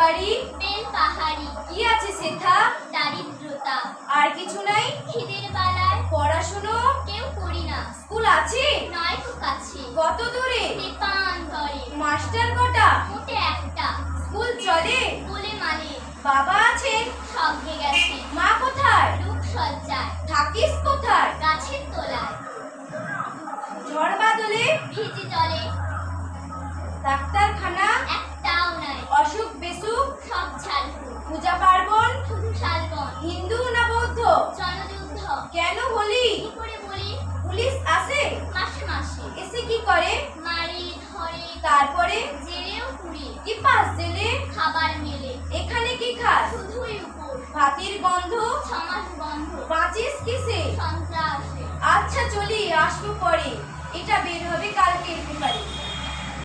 বাড়ি? বেল পাহাড়ি। কি আছে সেথা? দারিদ্রতা। আর কিছু নাই? খিদের বেলায়। পড়াশুনো? কেউ করি না। স্কুল আছে? নয় তো কাছে। কত দূরে? দীপান্তরে মাস্টার কটা? মোটে একটা। স্কুল চলে? বলে মানে। বাবা আছেন সঙ্গে গেছে। মা কোথায়? রূপ সজ্জায় থাকিস কোথায়? গাছের তলায়। ঝড় বাদলে? ভিজে জলে। এসে কি করে? মারি ধরে তারপরে? জেলেও পুরি কি পাস জেলে? খাবার মেলে। এখানে কি খাস? শুধুই উপর ভাতির গন্ধ? ছমাস বন্ধ বাঁচিস কিসে? সন্ত্রাসে। আচ্ছা চলি আসব পরে। এটা বের হবে পেপারে